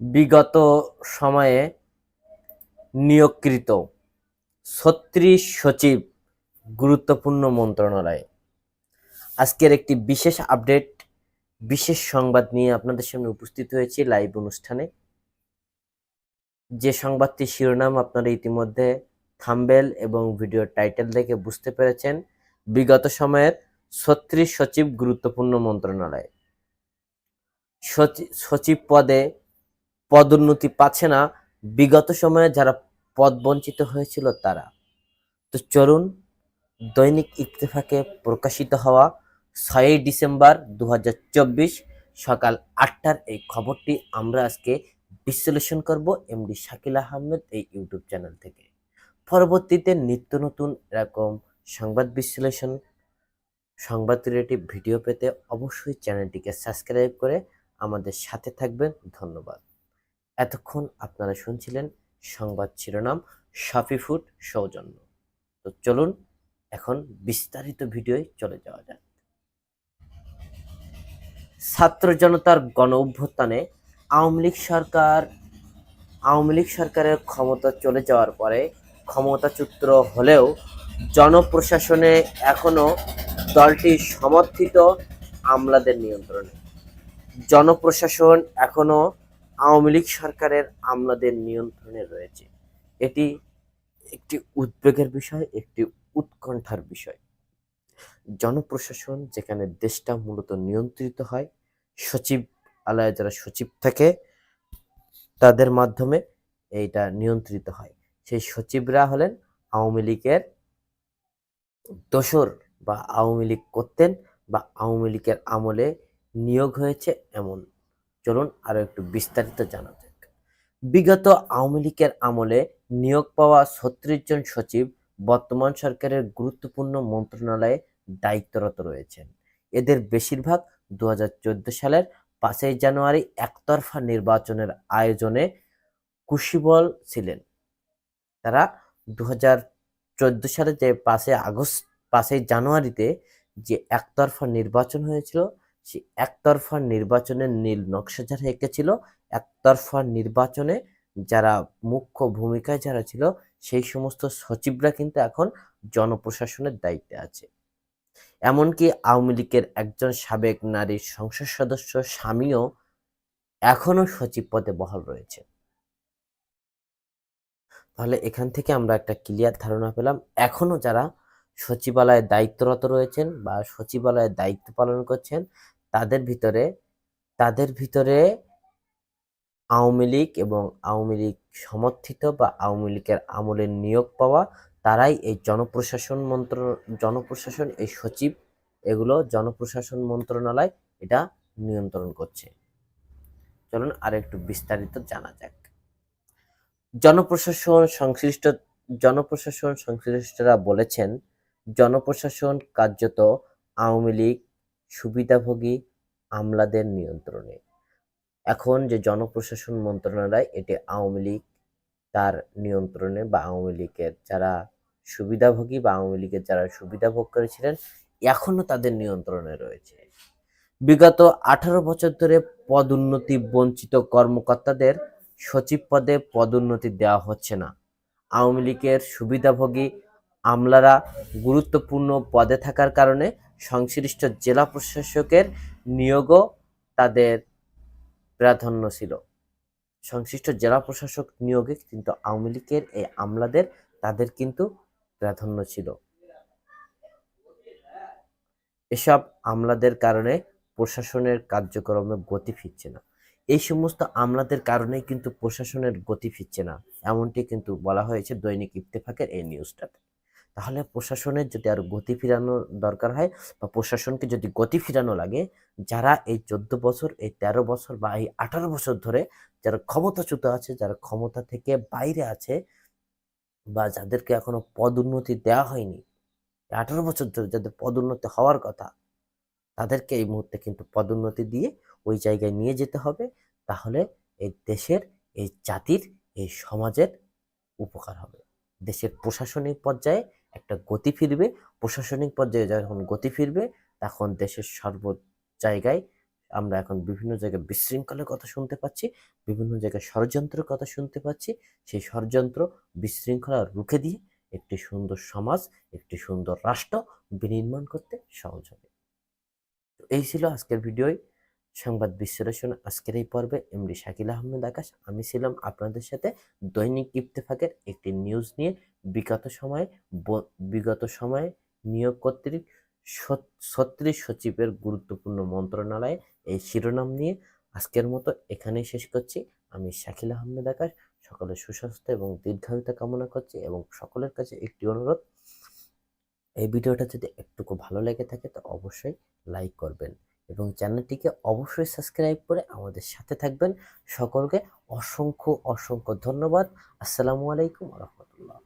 বিগত সময়ে নিয়োগকৃত ছত্রিশ সচিব গুরুত্বপূর্ণ মন্ত্রণালয়ে। আজকের একটি বিশেষ আপডেট, বিশেষ সংবাদ নিয়ে আপনাদের সামনে উপস্থিত হয়েছি লাইভ অনুষ্ঠানে। যে সংবাদটি শিরোনাম আপনারা ইতিমধ্যে থাম্বেল এবং ভিডিও টাইটেল দেখে বুঝতে পেরেছেন, বিগত সময়ের ছত্রিশ সচিব গুরুত্বপূর্ণ মন্ত্রণালয়। সচি- সচিব পদে পদোন্নতি পাচ্ছে না। বিগত সময়ে যারা পদ বঞ্চিত হয়েছিল তারা। তো চলুন, দৈনিক ইত্তেফাকে প্রকাশিত হওয়া ছয়ই ডিসেম্বর দু হাজার চব্বিশ সকাল আটটার এই খবরটি আমরা আজকে বিশ্লেষণ করব এমডি শাকিল আহমেদ এই ইউটিউব চ্যানেল থেকে। পরবর্তীতে নিত্য নতুন এরকম সংবাদ বিশ্লেষণ, সংবাদ রিলেটিভ ভিডিও পেতে অবশ্যই চ্যানেলটিকে সাবস্ক্রাইব করে আমাদের সাথে থাকবেন। ধন্যবাদ। এতক্ষণ আপনারা শুনছিলেন সংবাদ শিরোনাম সাফি ফুড সৌজন্য। তো চলুন, এখন বিস্তারিত ভিডিওয় চলে যাওয়া যাক। ছাত্র জনতার গণ অভ্যুত্থানে আওয়ামী লীগ সরকার, আওয়ামী লীগ সরকারের ক্ষমতা চলে যাওয়ার পরে ক্ষমতাচ্যুত হলেও জনপ্রশাসনে এখনও দলটি সমর্থিত আমলাদের নিয়ন্ত্রণে। জনপ্রশাসন এখনও আওয়ামী লীগ সরকারের আমলাদের নিয়ন্ত্রণে রয়েছে। এটি একটি উদ্বেগের বিষয়, একটি উৎকণ্ঠার বিষয়। জনপ্রশাসন, যেখানে দেশটা মূলত নিয়ন্ত্রিত হয়, সচিব আলয়ে যারা সচিব থাকে, তাদের মাধ্যমে এইটা নিয়ন্ত্রিত হয়। সেই সচিবরা হলেন আওয়ামী লীগের দোসর বা আওয়ামী লীগ করতেন বা আওয়ামী লীগের আমলে নিয়োগ হয়েছে এমন চলুন আরও একটু বিস্তারিত জানা যাক। বিগত আওয়ামী লীগের আমলে নিয়োগ পাওয়া ছত্রিশ জন সচিব বর্তমান সরকারের গুরুত্বপূর্ণ মন্ত্রণালয়ে দায়িত্বরত রয়েছেন। এদের বেশিরভাগ দু হাজার চোদ্দ সালের পাঁচই জানুয়ারি একতরফা নির্বাচনের আয়োজনে কুশিবল ছিলেন। তারা দু হাজার চোদ্দ সালে যে পাঁচই আগস্ট, পাঁচই জানুয়ারিতে যে একতরফা নির্বাচন হয়েছিল সেই একতরফা নির্বাচনের নীল নকশা যারা এঁকেছিল, একতরফা নির্বাচনে যারা মুখ্য ভূমিকায় যারা ছিল, সেই সমস্ত সচিবরা কিন্তু এখন জনপ্রশাসনের দায়িত্বে আছে। এমনকি আওয়ামী লীগের একজন সাবেক নারী সংসদ সদস্য স্বামীও এখনও সচিব পদে বহাল রয়েছে। তাহলে এখান থেকে আমরা একটা ক্লিয়ার ধারণা পেলাম, এখনও যারা সচিবালয়ে দায়িত্বরত রয়েছেন বা সচিবালয়ে দায়িত্ব পালন করছেন তাদের ভিতরে তাদের ভিতরে আওয়ামী লীগ এবং আওয়ামী লীগ সমর্থিত বা আওয়ামী লীগের আমলে নিয়োগ পাওয়া, তারাই এই জনপ্রশাসন মন্ত্র, জনপ্রশাসন এই সচিব, এগুলো জনপ্রশাসন মন্ত্রণালয় এটা নিয়ন্ত্রণ করছে। চলুন আর একটু বিস্তারিত জানা যাক। জনপ্রশাসন সংশ্লিষ্ট, জনপ্রশাসন সংশ্লিষ্টরা বলেছেন, জনপ্রশাসন কার্যত আওয়ামী লীগ সুবিধাভোগী আমলাদের নিয়ন্ত্রণে। এখন যে জনপ্রশাসন মন্ত্রণালয়, এটি আওয়ামী লীগ তার নিয়ন্ত্রণে বা আওয়ামী লীগের যারা সুবিধাভোগী বা আওয়ামী লীগের যারা সুবিধা ভোগ করেছিলেন এখনও তাদের নিয়ন্ত্রণে রয়েছে। বিগত আঠারো বছর ধরে পদোন্নতি বঞ্চিত কর্মকর্তাদের সচিব পদে পদোন্নতি দেওয়া হচ্ছে না। আওয়ামী লীগের সুবিধাভোগী আমলারা গুরুত্বপূর্ণ পদে থাকার কারণে সংশ্লিষ্ট জেলা প্রশাসকের নিয়োগও তাদের প্রাধান্য ছিল। সংশ্লিষ্ট জেলা প্রশাসক নিয়োগে কিন্তু আওয়ামী লীগের এই আমলাদের তাদের কিন্তু প্রাধান্য ছিল। এসব আমলাদের কারণে প্রশাসনের কার্যক্রমে গতি ফিরছে না। এই সমস্ত আমলাদের কারণেই কিন্তু প্রশাসনের গতি ফিরছে না। এমনটি কিন্তু বলা হয়েছে দৈনিক ইত্তেফাকের এই নিউজটাতে। তাহলে প্রশাসনের যদি আর গতি ফিরানোর দরকার হয় বা প্রশাসনকে যদি গতি ফিরানো লাগে, যারা এই চোদ্দ বছর, এই তেরো বছর বা এই আঠারো বছর ধরে যারা ক্ষমতাচ্যুত আছে, যারা ক্ষমতা থেকে বাইরে আছে বা যাদেরকে এখনও পদোন্নতি দেওয়া হয়নি আঠারো বছর ধরে যাদের পদোন্নতি হওয়ার কথা, তাদেরকে এই মুহূর্তে কিন্তু পদোন্নতি দিয়ে ওই জায়গায় নিয়ে যেতে হবে। তাহলে এই দেশের, এই জাতির, এই সমাজের উপকার হবে। দেশের প্রশাসনিক পর্যায়ে একটা গতি ফিরবে, প্রশাসনিক পর্যায়ে যখন গতি ফিরবে, তখন দেশের সর্ব জায়গায় আমরা এখন বিভিন্ন জায়গায় বিশৃঙ্খলের কথা শুনতে পাচ্ছি, বিভিন্ন জায়গায় ষড়যন্ত্রের কথা শুনতে পাচ্ছি। সেই ষড়যন্ত্র বিশৃঙ্খলা রুখে দিয়ে একটি সুন্দর সমাজ, একটি সুন্দর রাষ্ট্র বিনির্মাণ করতে সহজ হবে। এই ছিল আজকের ভিডিওয় সংবাদ বিশ্লেষণ আজকের এই পর্বে। এমডি শাকিল আহমেদ আকাশ, আমি ছিলাম আপনাদের সাথে দৈনিক ইত্তেফাকের একটি নিউজ নিয়ে। বিগত সময়ে বিগত সময়ে নিয়োগ কর্তৃক ছত্রিশ সচিবের গুরুত্বপূর্ণ মন্ত্রণালয়ে এই শিরোনাম নিয়ে আজকের মতো এখানেই শেষ করছি। আমি শাকিল আহমেদ আকাশ, সকলের সুস্বাস্থ্য এবং দীর্ঘায়ুতা কামনা করছি এবং সকলের কাছে একটি অনুরোধ, এই ভিডিওটা যদি একটুকু ভালো লেগে থাকে তো অবশ্যই লাইক করবেন এবং চ্যানেলটিকে অবশ্যই সাবস্ক্রাইব করে আমাদের সাথে থাকবেন। সকলকে অসংখ্য অসংখ্য ধন্যবাদ। আসসালামু আলাইকুম রহমতুল্লাহ।